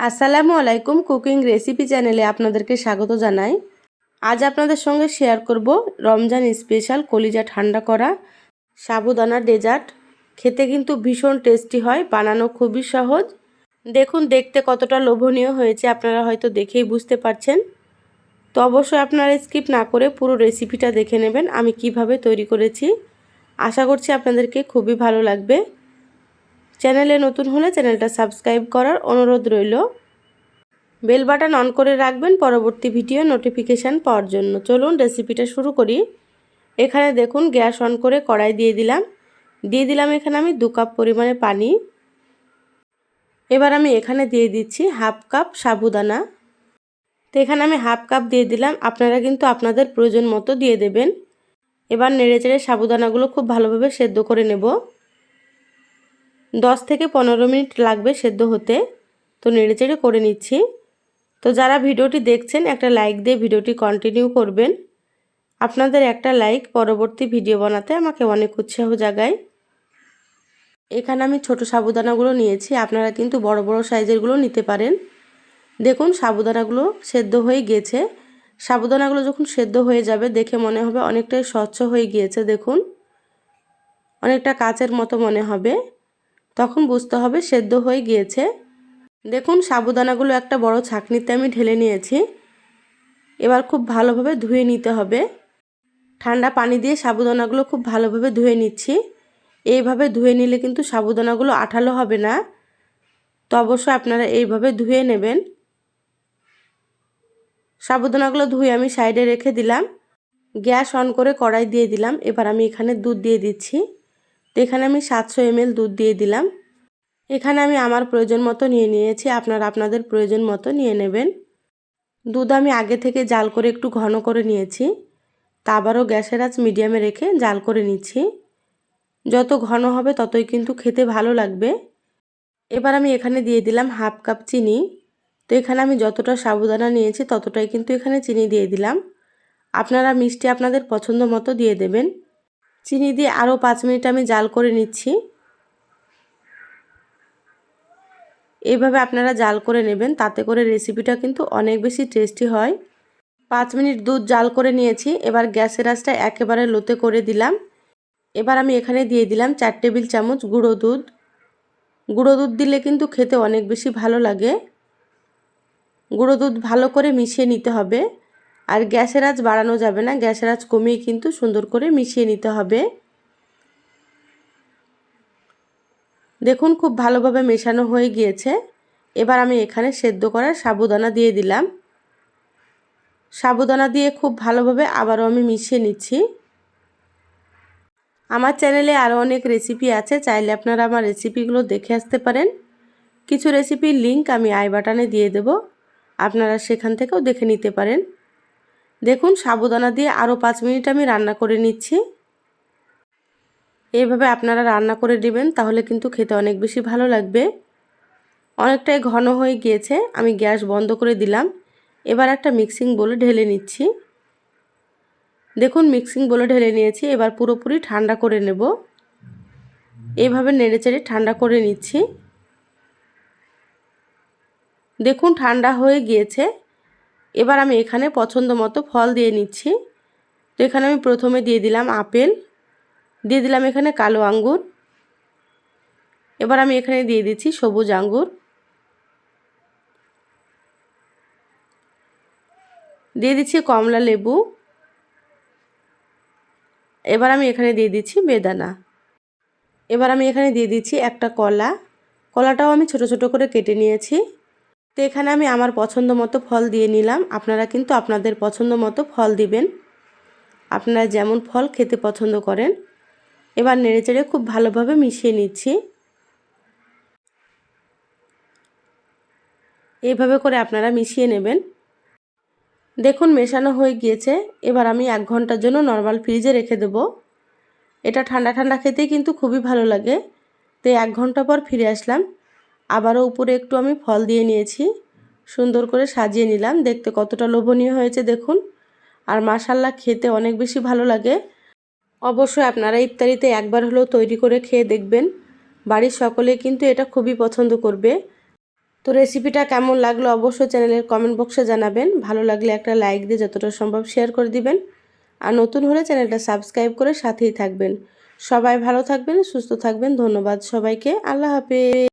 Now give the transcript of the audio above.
আসসালামু আলাইকুম cooking recipe চ্যানেলে আপনাদেরকে স্বাগত জানাই। আজ আপনাদের সঙ্গে শেয়ার করব রমজান স্পেশাল কলিজা ঠান্ডা করা সাবুদানা ডেজার্ট। খেতে কিন্তু ভীষণ টেস্টি হয়, বানানো খুবই সহজ। দেখুন, দেখতে কতটা লোভনীয় হয়েছে, আপনারা হয়তো দেখেই বুঝতে পারছেন। তো অবশ্যই আপনারা স্কিপ না করে পুরো রেসিপিটা দেখে নেবেন, আমি কীভাবে তৈরি করেছি। আশা করছি আপনাদেরকে খুবই ভালো লাগবে। চ্যানেলে নতুন হলে চ্যানেলটা সাবস্ক্রাইব করার অনুরোধ রইল। বেল বাটন অন করে রাখবেন পরবর্তী ভিডিও নোটিফিকেশান পাওয়ার জন্য। চলুন রেসিপিটা শুরু করি। এখানে দেখুন, গ্যাস অন করে কড়াই দিয়ে দিলাম। দিয়ে দিলাম এখানে আমি দু কাপ পরিমাণে পানি। এবার আমি এখানে দিয়ে দিচ্ছি হাফ কাপ সাবুদানা। তো এখানে আমি হাফ কাপ দিয়ে দিলাম। আপনারা কিন্তু আপনাদের প্রয়োজন মতো দিয়ে দেবেন। এবার নেড়ে চেড়ে সাবুদানাগুলো খুব ভালোভাবে সেদ্ধ করে নেব। দশ থেকে পনেরো মিনিট লাগবে সেদ্ধ হতে। তো নেড়ে চেড়ে করে নিচ্ছি। তো যারা ভিডিওটি দেখছেন, একটা লাইক দিয়ে ভিডিওটি কন্টিনিউ করবেন। আপনাদের একটা লাইক পরবর্তী ভিডিও বানাতে আমাকে অনেক উৎসাহ জাগায়। এখানে আমি ছোট সাবুদানাগুলো নিয়েছি, আপনারা কিন্তু বড় বড় সাইজেরগুলো নিতে পারেন। দেখুন, সাবুদানাগুলো সেদ্ধ হয়ে গিয়েছে। সাবুদানাগুলো যখন সেদ্ধ হয়ে যাবে, দেখে মনে হবে অনেকটাই স্বচ্ছ হয়ে গিয়েছে, দেখুন। অনেকটা কাচের মতো মনে হবে। তখন বুঝতে হবে সেদ্ধ হয়ে গিয়েছে। দেখুন, সাবুদানাগুলো একটা বড় ছাঁকনিতে আমি ঢেলে নিয়েছি। এবার খুব ভালোভাবে ধুয়ে নিতে হবে। ঠান্ডা পানি দিয়ে সাবুদানাগুলো খুব ভালোভাবে ধুয়ে নিচ্ছি। এইভাবে ধুয়ে নিলে কিন্তু সাবুদানাগুলো আঠালো হবে না। তো অবশ্যই আপনারা এইভাবে ধুয়ে নেবেন। সাবুদানাগুলো ধুয়ে আমি সাইডে রেখে দিলাম। গ্যাস অন করে কড়াই দিয়ে দিলাম। এবার আমি এখানে দুধ দিয়ে দিচ্ছি। তো এখানে আমি সাতশো এমএল দুধ দিয়ে দিলাম। এখানে আমি আমার প্রয়োজন মতো নিয়ে নিয়েছি, আপনারা আপনাদের প্রয়োজন মতো নিয়ে নেবেন। দুধ আমি আগে থেকে জাল করে একটু ঘন করে নিয়েছি। তা আবারও গ্যাসের আঁচ মিডিয়ামে রেখে জাল করে নিচ্ছি। যত ঘন হবে ততই কিন্তু খেতে ভালো লাগবে। এবার আমি এখানে দিয়ে দিলাম হাফ কাপ চিনি। তো এখানে আমি যতটা সাবুদানা নিয়েছি ততটাই কিন্তু এখানে চিনি দিয়ে দিলাম। আপনারা মিষ্টি আপনাদের পছন্দ মতো দিয়ে দেবেন। চিনি দিয়ে আরও পাঁচ মিনিট আমি জাল করে নিচ্ছি। এইভাবে আপনারা জাল করে নেবেন, তাতে করে রেসিপিটা কিন্তু অনেক বেশি টেস্টি হয়। পাঁচ মিনিট দুধ জাল করে নিয়েছি, এবার গ্যাসের আঁচটা একেবারে লোতে করে দিলাম। এবার আমি এখানে দিয়ে দিলাম চার টেবিল চামচ গুঁড়ো দুধ। গুঁড়ো দুধ দিলে কিন্তু খেতে অনেক বেশি ভালো লাগে। গুঁড়ো দুধ ভালো করে মিশিয়ে নিতে হবে। আর গ্যাসের আঁচ বাড়ানো যাবে না। গ্যাসের আঁচ কমিয়ে কিন্তু সুন্দর করে মিশিয়ে নিতে হবে। দেখুন, খুব ভালোভাবে মেশানো হয়ে গিয়েছে। এবার আমি এখানে সেদ্ধ করা সাবুদানা দিয়ে দিলাম। সাবুদানা দিয়ে খুব ভালোভাবে আবারও আমি মিশিয়ে নিচ্ছি। আমার চ্যানেলে আরও অনেক রেসিপি আছে, চাইলে আপনারা আমার রেসিপিগুলো দেখে আসতে পারেন। কিছু রেসিপির লিঙ্ক আমি আই বাটনে দিয়ে দেব। আপনারা সেখান থেকেও দেখে নিতে পারেন। দেখুন, সাবুদানা দিয়ে আরও পাঁচ মিনিট আমি রান্না করে নিচ্ছি। এইভাবে আপনারা রান্না করে নেবেন, তাহলে কিন্তু খেতে অনেক বেশি ভালো লাগবে। অনেকটাই ঘন হয়ে গিয়েছে, আমি গ্যাস বন্ধ করে দিলাম। এবার একটা মিক্সিং বলে ঢেলে নিচ্ছি। দেখুন, মিক্সিং বলে ঢেলে নিয়েছি, এবার পুরোপুরি ঠান্ডা করে নেব। এইভাবে নেড়েচেড়ে ঠান্ডা করে নিচ্ছি। দেখুন, ঠান্ডা হয়ে গিয়েছে। এবার আমি এখানে পছন্দ মতো ফল দিয়ে নিচ্ছি। তো এখানে আমি প্রথমে দিয়ে দিলাম আপেল, দিয়ে দিলাম এখানে কালো আঙ্গুর। এবার আমি এখানে দিয়ে দিচ্ছি সবুজ আঙ্গুর। দিয়ে দিচ্ছি কমলা লেবু। এবার আমি এখানে দিয়ে দিচ্ছি বেদানা। এবার আমি এখানে দিয়ে দিচ্ছি একটা কলা। কলাটাও আমি ছোট ছোট করে কেটে নিয়েছি। তো এখানে আমি আমার পছন্দ মতো ফল দিয়ে নিলাম। আপনারা কিন্তু আপনাদের পছন্দ মতো ফল দিবেন। আপনারা যেমন ফল খেতে পছন্দ করেন। এবার নেড়েচেড়ে খুব ভালোভাবে মিশিয়ে নিচ্ছি। এইভাবে করে আপনারা মিশিয়ে নেবেন। দেখুন মেশানো হয়ে গিয়েছে। এবার আমি এক ঘণ্টার জন্য নর্মাল ফ্রিজে রেখে দেব। এটা ঠান্ডা ঠান্ডা খেতেই কিন্তু খুবই ভালো লাগে। তো এক ঘণ্টা পর ফিরে আসলাম। আবারও উপরে একটু আমি ফল দিয়ে নিয়েছি। সুন্দর করে সাজিয়ে নিলাম। দেখতে কতটা লোভনীয় হয়েছে দেখুন। আর মাসাল্লা খেতে অনেক বেশি ভালো লাগে। অবশ্যই আপনারা ইফতারিতে একবার হলেও তৈরি করে খেয়ে দেখবেন। বাড়ির সকলে কিন্তু এটা খুবই পছন্দ করবে। তো রেসিপিটা কেমন লাগল অবশ্যই চ্যানেলের কমেন্ট বক্সে জানাবেন। ভালো লাগলে একটা লাইক দিয়ে যতটা সম্ভব শেয়ার করে দিবেন। আর নতুন হলে চ্যানেলটা সাবস্ক্রাইব করে সাথেই থাকবেন। সবাই ভালো থাকবেন, সুস্থ থাকবেন। ধন্যবাদ সবাইকে। আল্লাহ হাফেজ।